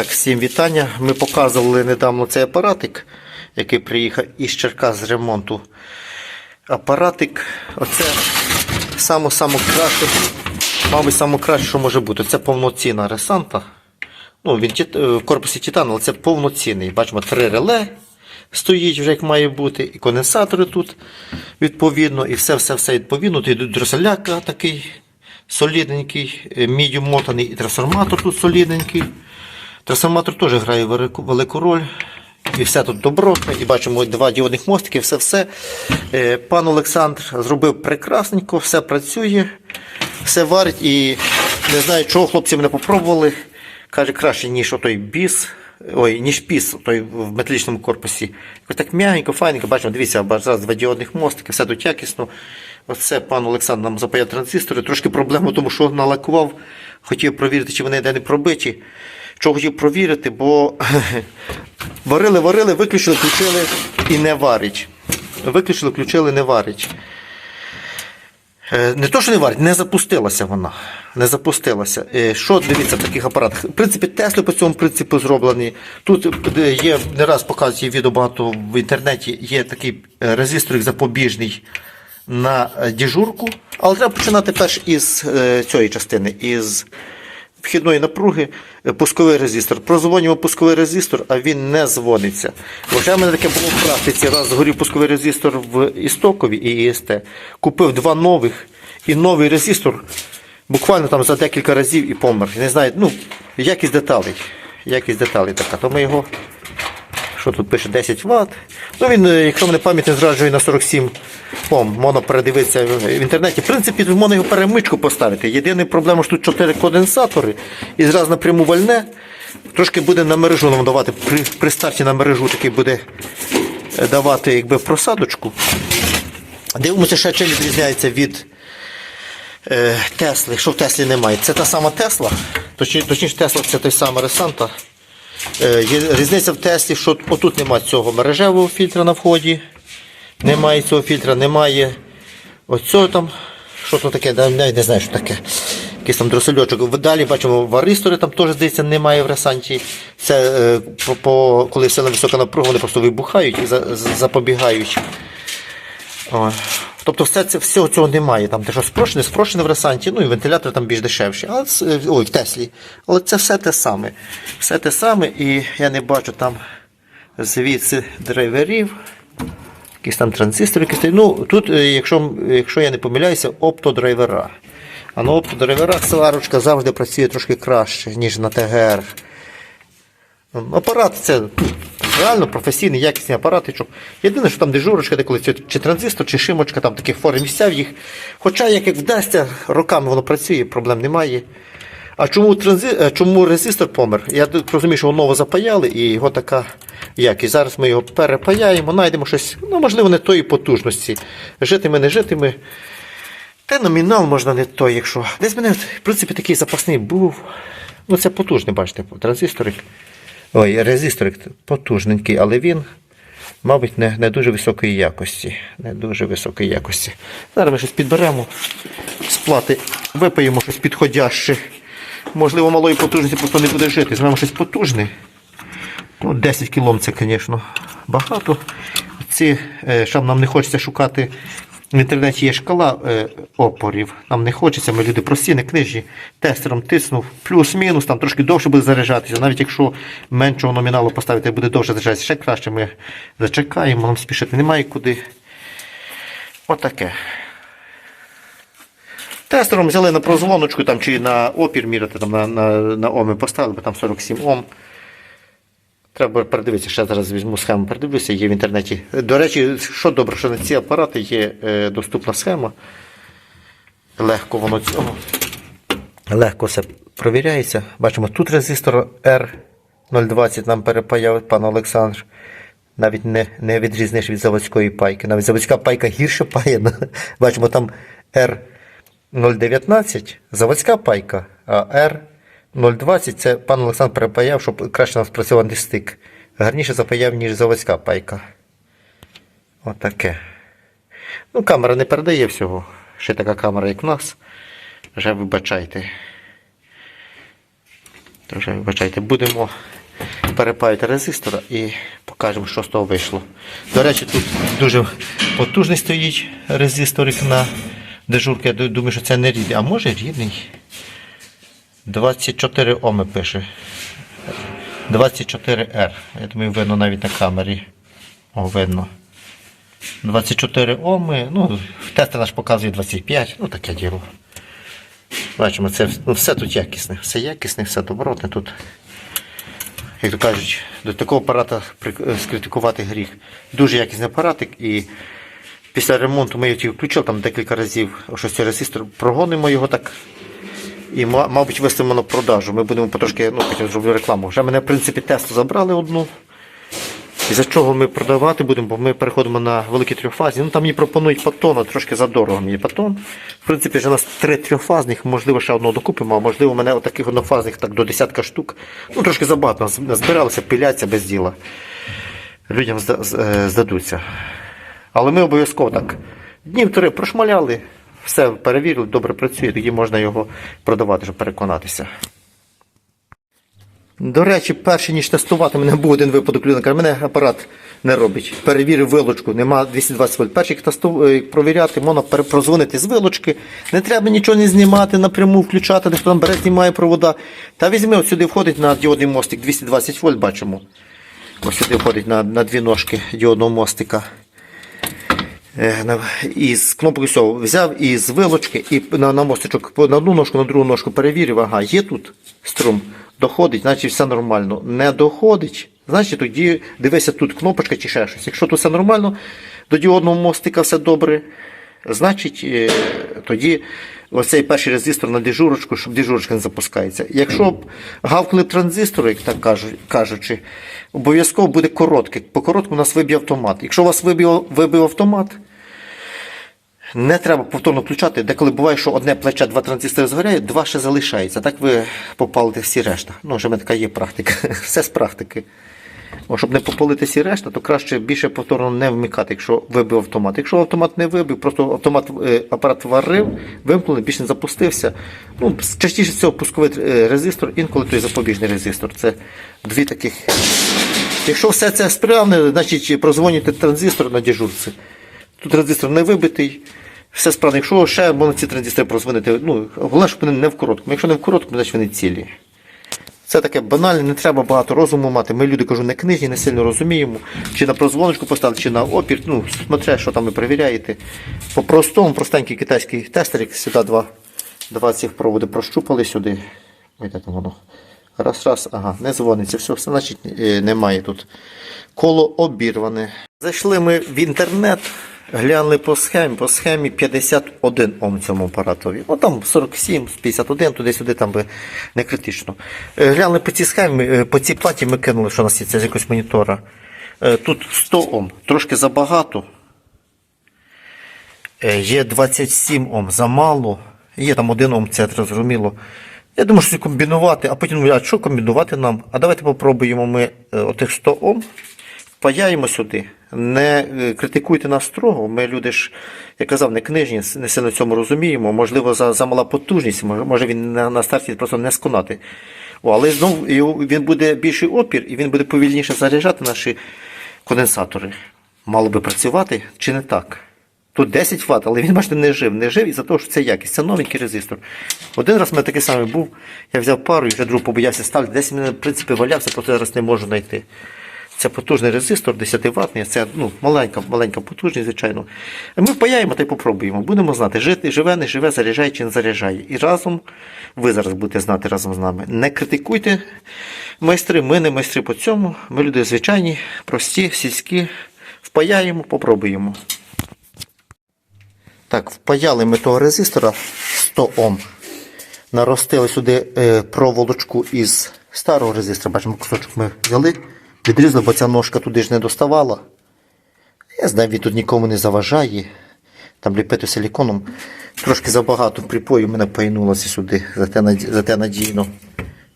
Так, всім вітання. Ми показували недавно цей апаратик, який приїхав із Черкас з ремонту. Апаратик, оце само само краще, мабуть, само краще, що може бути. Це повноцінна ресанта. Ну, він е, в корпусі титану, але це повноцінний. Бачимо, три реле стоїть вже як має бути, і конденсатори тут відповідно, і все-все-все відповідно. Тут йдуть дросоляка такий солідненький, е, мотаний, і трансформатор тут солідненький. Трансформатор теж грає велику, роль. І все тут добротне, і бачимо два діодних мостики, все-все. Е, Пан Олександр зробив прекрасненько, все працює, все варить і не знаю, чого хлопці мене попробували. Каже, краще, ніж отой біс, ой, ніж піс той в металічному корпусі. Так м'ягенько, файненько, бачимо, дивіться, зараз два діодних мостики, все тут якісно. Оце пан Олександр нам запаяв транзистори. Трошки проблема тому, що налакував, хотів провірити, чи вони де не пробиті. Що хотів провірити, бо варили, варили, виключили, включили і не варить. Виключили, включили, не варить. Е, Не то, що не варить, не запустилася вона. Не запустилася. Е, Що дивіться в таких апаратах? В принципі, Тесли по цьому принципу зроблені. Тут е, є не раз показує відео багато в інтернеті, є такий резисторик запобіжний на діжурку. Але треба починати перш із цієї частини, із вхідної напруги, е, пусковий резистор. Прозвонюємо пусковий резистор, а він не дзвониться. Хоча в мене таке було в практиці. Раз згорів пусковий резистор в істокові і ІСТ. Купив два нових і новий резистор буквально там за декілька разів і помер. Не знаю, ну, якість деталей. Якість деталей така. То ми його що тут пише 10 Вт. Ну він, е, якщо мене пам'ять не зраджує на 47 Ом, можна передивитися в в інтернеті. В принципі, можна його перемичку поставити. Єдина проблема, що тут 4 конденсатори і зразу напряму вальне. Трошки буде на мережу нам давати. При, при старті на мережу такий буде е, давати якби просадочку. Дивимося, ще чим відрізняється від е, Тесли. Що в Теслі немає? Це та сама Тесла. Точніше Тесла це той самий Ресанта. Е, різниця в Теслі, що отут немає цього мережевого фільтра на вході. Немає цього фільтра, немає оцього там. Що там таке, навіть не знаю, що таке. Якийсь там дросельочок. Далі бачимо варистори, там теж здається немає в ресанті. Це е, по, по, коли сильно висока напруга, вони просто вибухають і за, за- запобігають. Тобто все це, всього цього немає. Там те, що спрощене, спрощене в ресанті, ну і вентилятор там більш дешевші. Але ой, в Теслі. Але це все те саме. Все те саме, і я не бачу там звідси драйверів. Якісь там транзистори, якісь. Ну, тут, е, якщо, якщо я не помиляюся, оптодрайвера. А на оптодрайверах сварочка завжди працює трошки краще, ніж на ТГР. Апарат це реально професійний, якісний апаратичок. Єдине, що там дежурочка, де чи, транзистор, чи шимочка, там таких форм місця в їх. Хоча, як, вдасться, роками воно працює, проблем немає. А чому, транзи... е, чому резистор помер? Я розумію, що його ново запаяли і його така якість. Зараз ми його перепаяємо, знайдемо щось, ну, можливо, не тої потужності. Житиме, не житиме. Та номінал можна не той, якщо. Десь мене, в принципі, такий запасний був. Ну, це потужний, бачите, транзисторик. Ой, резисторик потужненький, але він, мабуть, не, не дуже високої якості. Не дуже високої якості. Зараз ми щось підберемо з плати, випаємо щось підходяще. Можливо, малої потужності просто не буде жити. Зробимо щось потужне. Ну, 10 кілом це, звісно, багато. Ці, е, щоб нам не хочеться шукати. В інтернеті є шкала е, опорів. Нам не хочеться, ми люди прості, не книжні. Тестером тиснув, плюс-мінус, там трошки довше буде заряджатися. Навіть якщо меншого номіналу поставити, буде довше заряджатися. Ще краще ми зачекаємо, нам спішити немає куди. Отаке. Тестером взяли на прозвоночку там, чи на опір міряти, там, на, на, на оми поставили, бо там 47 Ом. Треба передивитися, ще зараз візьму схему, передивлюся, є в інтернеті. До речі, що добре, що на ці апарати є е, доступна схема. Легко воно цього. Легко все провіряється. Бачимо, тут резистор R020 нам перепаяв пан Олександр. Навіть не, не відрізниш від заводської пайки. Навіть заводська пайка гірше пає. Бачимо, там R019, заводська пайка, а R020 це пан Олександр перепаяв, щоб краще нам спрацював антистик. Гарніше запаяв, ніж заводська пайка. Отаке. Ну, камера не передає всього. Ще така камера, як в нас. Вже вибачайте. Вже вибачайте, будемо перепаювати резистора і покажемо, що з того вийшло. До речі, тут дуже потужний стоїть резисторик на дежурки. Я думаю, що це не рідний, а може рідний. 24 Оми пише. 24R. Я думаю, видно навіть на камері. О, видно. 24 Оми. Ну, тестер наш показує 25, ну таке діло. Бачимо, це ну, все тут якісне. Все якісне, все добротне тут. Як то кажуть, до такого апарата е, скритикувати гріх. Дуже якісний апаратик і після ремонту ми його включили там декілька разів шостий резистор, прогонимо його так. І, мабуть, виставимо на продажу. Ми будемо потрошки, ну, потім зроблю рекламу. Вже мене, в принципі, тесту забрали одну. І за чого ми продавати будемо, бо ми переходимо на великі трьохфазні. Ну там мені пропонують патона, трошки задорого мені патон. В принципі, вже у нас три трьохфазних, можливо, ще одного докупимо, а можливо, мене отаких однофазних так до десятка штук. Ну, трошки забагато назбиралося, пиляться без діла. Людям е, здадуться. Але ми обов'язково так. Днів три прошмаляли, все перевірили, добре працює, тоді можна його продавати, щоб переконатися. До речі, перше ніж тестувати, мене був один випадок. Людина каже, мене апарат не робить. Перевірив вилочку, нема 220 вольт. Перший провіряти, можна перепрозвонити з вилочки. Не треба нічого не знімати, напряму включати, десь там бере, знімає провода. Та візьми, от сюди входить на діодний мостик 220 вольт, бачимо. Ось сюди входить на, на дві ножки діодного мостика. Е, на- І з кнопки всього взяв і з вилочки, і на, на мостичок на одну ножку, на другу ножку перевірив, ага, є тут струм, доходить, значить все нормально. Не доходить, значить тоді дивися тут кнопочка чи ще щось. Якщо тут все нормально, до діодного мостика все добре, значить е, тоді оцей перший резистор на дежурочку, щоб дежурочка не запускається. Якщо б гавкли транзистори, як так кажучи, обов'язково буде короткий. По короткому у нас виб'є автомат. Якщо у вас вибив автомат, не треба повторно включати, деколи буває, що одне плече, два транзистори згоряють, два ще залишається. Так ви попалите всі решта. Ну, вже мене така є практика. Все з практики. О, щоб не попалити всі решта, то краще більше повторно не вмикати, якщо вибив автомат. Якщо автомат не вибив, просто автомат е, апарат варив, вимкнули, більше не запустився. Ну, частіше всього пусковий е, резистор, інколи той запобіжний резистор. Це дві таких. Якщо все це справне, значить прозвонюйте транзистор на дежурці. Тут транзистор не вибитий, все справно. Якщо ще можна ці транзистори прозвонити, ну, головне, щоб вони не в короткому. Якщо не в короткому, значить вони цілі. Це таке банальне, не треба багато розуму мати. Ми люди кажу, не книжні, не сильно розуміємо. Чи на прозвоночку поставити, чи на опір. Ну, смотря, що там ви перевіряєте. По простому, простенький китайський тестерик, сюди два, два цих проводи прощупали сюди. Де там воно. Раз, раз, ага, не дзвониться. Все, все, значить е, немає тут. Коло обірване. Зайшли ми в інтернет, глянули по схемі, по схемі 51 Ом цьому апаратові. Ну там 47, 51, туди-сюди там би не критично. Е, Глянули по цій схемі, е, по цій платі ми кинули, що у нас є це з якогось монітора. Е, Тут 100 Ом, трошки забагато. Є 27 Ом замало. Є там 1 Ом, це зрозуміло. Я думаю, що комбінувати, а потім, а що комбінувати нам? А давайте попробуємо ми отих 100 Ом, впаяємо сюди. Не е, критикуйте нас строго. Ми люди ж, я казав, не книжні, не сильно цьому розуміємо. Можливо, за, за мала потужність, може, він на, на старті просто не сконати. О, але знову він буде більший опір і він буде повільніше заряджати наші конденсатори. Мало би працювати чи не так? Тут 10 Вт, але він, бачите, не жив. Не жив із-за того, що це якість. Це новенький резистор. Один раз в мене такий самий був. Я взяв пару і вже друг побоявся ставити. Десь він, в принципі, валявся, просто зараз не можу знайти. Це потужний резистор, 10 ваттний, це ну, маленька, маленька потужність, звичайно. Ми впаяємо та й попробуємо. Будемо знати, жити, живе, не живе, заряджає чи не заряджає. І разом, ви зараз будете знати разом з нами. Не критикуйте майстри, ми не майстри по цьому. Ми люди звичайні, прості, сільські. Впаяємо, попробуємо. Так, впаяли ми того резистора 100 Ом. Наростили сюди е, проволочку із старого резистора. Бачимо, кусочок ми взяли, відрізали, бо ця ножка туди ж не доставала. Я знаю, він тут нікому не заважає. Там ліпити силіконом. Трошки забагато припою мене пайнулося сюди, зате надійно.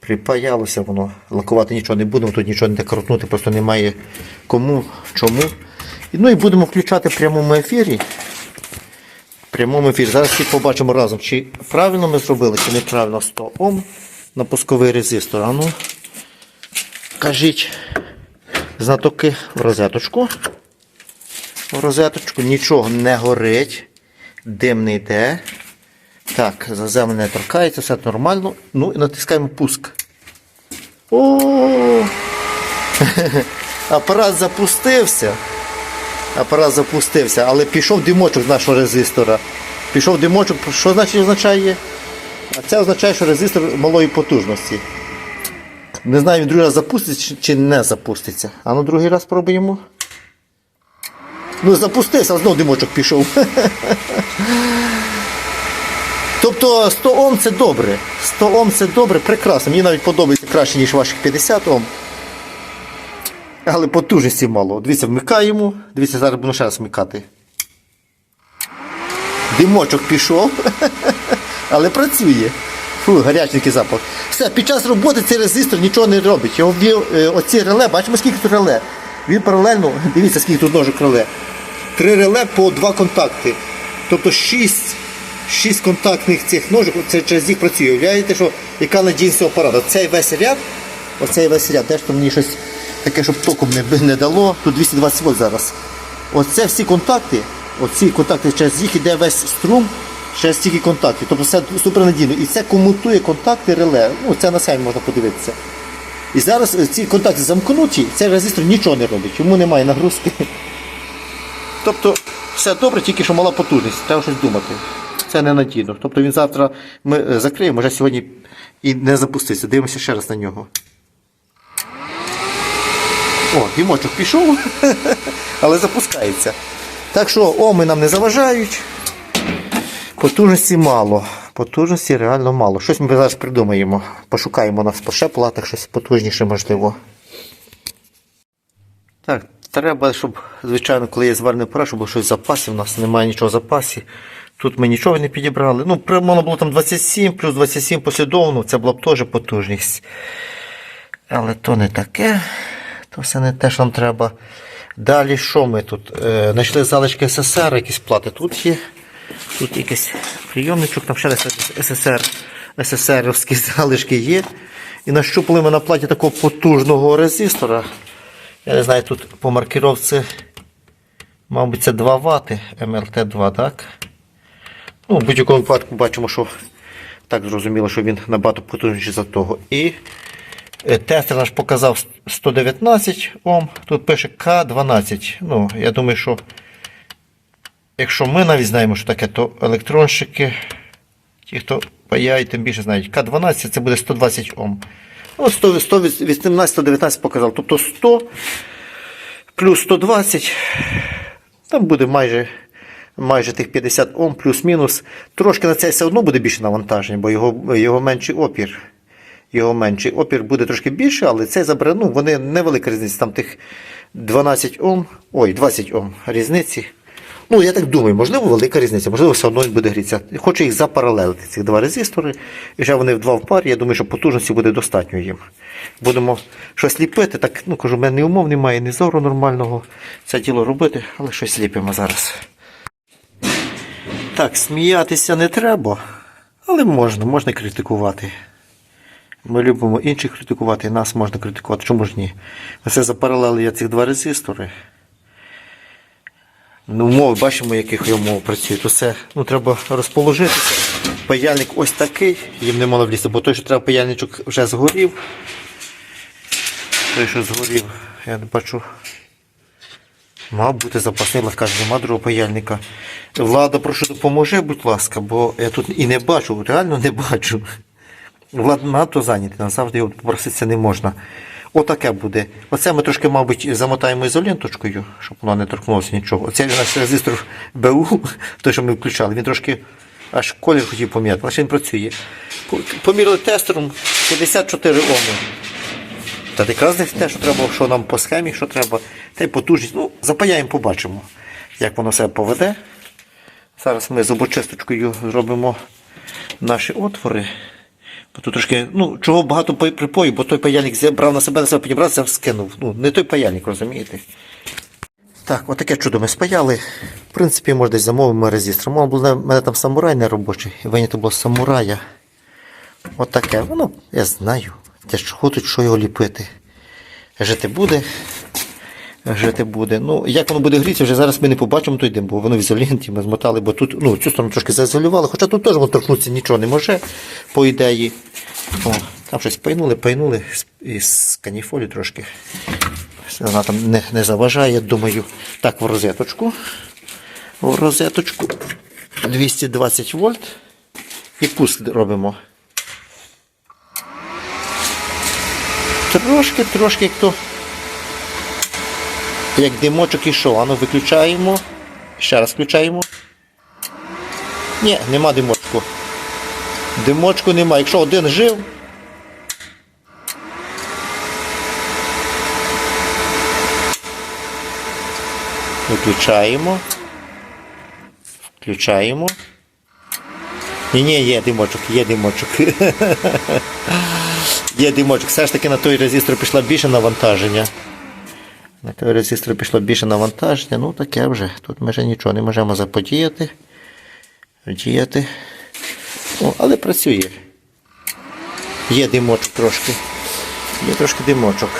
Припаялося воно. Лакувати нічого не будемо, тут нічого не крутнути, просто немає кому, чому. Ну і будемо включати в прямому ефірі. В прямому ефірі. Зараз всі побачимо разом, чи правильно ми зробили, чи неправильно 100 Ом на пусковий резистор. А ну, кажіть, знатоки в розеточку. В розеточку нічого не горить, дим не йде. Так, заземлення не торкається, все нормально. Ну і натискаємо пуск. О! Апарат запустився. Апарат запустився, але пішов димочок з нашого резистора. Пішов димочок, що значить означає? А це означає, що резистор малої потужності. Не знаю, він другий раз запуститься чи- не запуститься. А ну другий раз пробуємо. Ну, запустився, а знов димочок пішов. Тобто 100 Ом це добре. 100 Ом це добре, прекрасно. Мені навіть подобається краще, ніж ваших 50 Ом. Але потужності мало. Дивіться, вмикаємо. Дивіться, зараз буду ще раз вмикати. Димочок пішов, але працює. Фу, гарячий запах. Все, під час роботи цей резистор нічого не робить. Його ввів, е, оці реле, бачимо, скільки тут реле. Він паралельно, дивіться, скільки тут ножок реле. Три реле по два контакти. Тобто шість, шість контактних цих ножок, це через їх працює. Уявляєте, що яка надійність цього. Цей весь ряд, оцей весь ряд, де ж то мені щось таке, щоб током не, не дало. Тут 220 вольт зараз. Оце всі контакти, оці контакти, через їх іде весь струм, через стільки контактів. Тобто все супернадійно. І це комутує контакти реле. Ну, це на сайті можна подивитися. І зараз е, ці контакти замкнуті, цей резистор нічого не робить, йому немає нагрузки. Тобто все добре, тільки що мала потужність, треба щось думати. Це ненадійно. Тобто він завтра ми е, закриємо, вже сьогодні і не запуститься. Дивимося ще раз на нього. О, дімочок пішов, але запускається. Так що оми нам не заважають. Потужності мало. Потужності реально мало. Щось ми зараз придумаємо. Пошукаємо нас по щось потужніше можливо. Так, треба, щоб, звичайно, коли є зварний апарат, щоб було щось в запасі. У нас немає нічого в запасі. Тут ми нічого не підібрали. Ну, можна було там 27 плюс 27 послідовно, це була б теж потужність. Але то не таке. То все не те, що нам треба. Далі що ми тут? Е, знайшли залишки СССР, якісь плати тут є. Тут якийсь прийомничок, там ще СССР, СССРівські залишки є. І нащупали ми на платі такого потужного резистора. Я не знаю, тут по маркировці, мабуть, це 2 Вт, МЛТ2, так? Ну, в будь-якому випадку бачимо, що так зрозуміло, що він набагато потужніший за того. І е, тестер наш показав 119 Ом, тут пише К12. Ну, я думаю, що якщо ми навіть знаємо, що таке, то електронщики, ті, хто паяють, тим більше знають. К12 це буде 120 Ом. Ну, 100, 118, 119 показав. Тобто 100 плюс 120, там буде майже, майже тих 50 Ом плюс-мінус. Трошки на це все одно буде більше навантаження, бо його, його менший опір. Його менший опір буде трошки більше, але це забере, ну, вони невелика різниця. Там тих 12 Ом, ой, 20 Ом різниці. Ну, я так думаю, можливо, велика різниця, можливо, все одно він буде грітися. Хочу їх запаралелити, ці два резистори. І вже вони в два в парі, я думаю, що потужності буде достатньо їм. Будемо щось ліпити. Так, ну кажу, в мене умов немає, ні зору нормального це діло робити, але щось ліпимо зараз. Так, сміятися не треба, але можна, можна критикувати. Ми любимо інших критикувати, і нас можна критикувати. Чому ж ні? Все запаралели я цих два резистори. Ну, умови, бачимо, яких умов працюють. Усе ну, треба розположитися. Паяльник ось такий, їм не мало влізти, бо той, що треба паяльничок вже згорів. Той, що згорів, я не бачу. Мав бути запасний, але нема другого паяльника. Влада, прошу допоможи, будь ласка, бо я тут і не бачу, реально не бачу. Влад надто зайнятий, назавжди його попроситися не можна. Отаке буде. Оце ми трошки, мабуть, замотаємо ізоленточкою, щоб воно не торкнулося нічого. Оце наш резистор БУ, той, що ми включали, він трошки аж колір хотів поміняти, але він працює. По- Поміряли тестером 54 Оми. Та якраз те, що треба, що нам по схемі, що треба, та й потужність. Ну, запаяємо, побачимо, як воно себе поведе. Зараз ми зубочисточкою зробимо наші отвори. Тут трошки, ну, чого багато припою, бо той паяльник брав на себе, на себе підібрав, це скинув. Ну, не той паяльник, розумієте? Так, отаке чудо ми спаяли. В принципі, може десь замовимо резистор. В мене там самурай не робочий, винято було самурая. Отаке. Воно, я знаю. Те ж хочуть, що його ліпити. Жити буде. Жити буде. Ну, як воно буде грітися, вже зараз ми не побачимо той дим, бо воно в ізоленті ми змотали, бо тут, ну, цю сторону трошки заізолювали, хоча тут теж воно торкнутися нічого не може, по ідеї. О, там щось пайнули, пайнули із каніфолі трошки. Вона там не, не заважає, думаю. Так, в розеточку. В розеточку 220 вольт. І пуск робимо. Трошки, трошки, як то. Як димочок ішов, ану виключаємо. Ще раз включаємо. Ні, нема димочку. Димочку нема. Якщо один жив. Виключаємо. Включаємо. Ні, ні, є димочок, є димочок. Є димочок. Все ж таки на той резистор пішло більше навантаження. На резистор пішло більше навантаження. Ну таке вже. Тут ми вже нічого не можемо заподіяти. Діяти. О, але працює. Є димочок трошки. Є трошки димочок.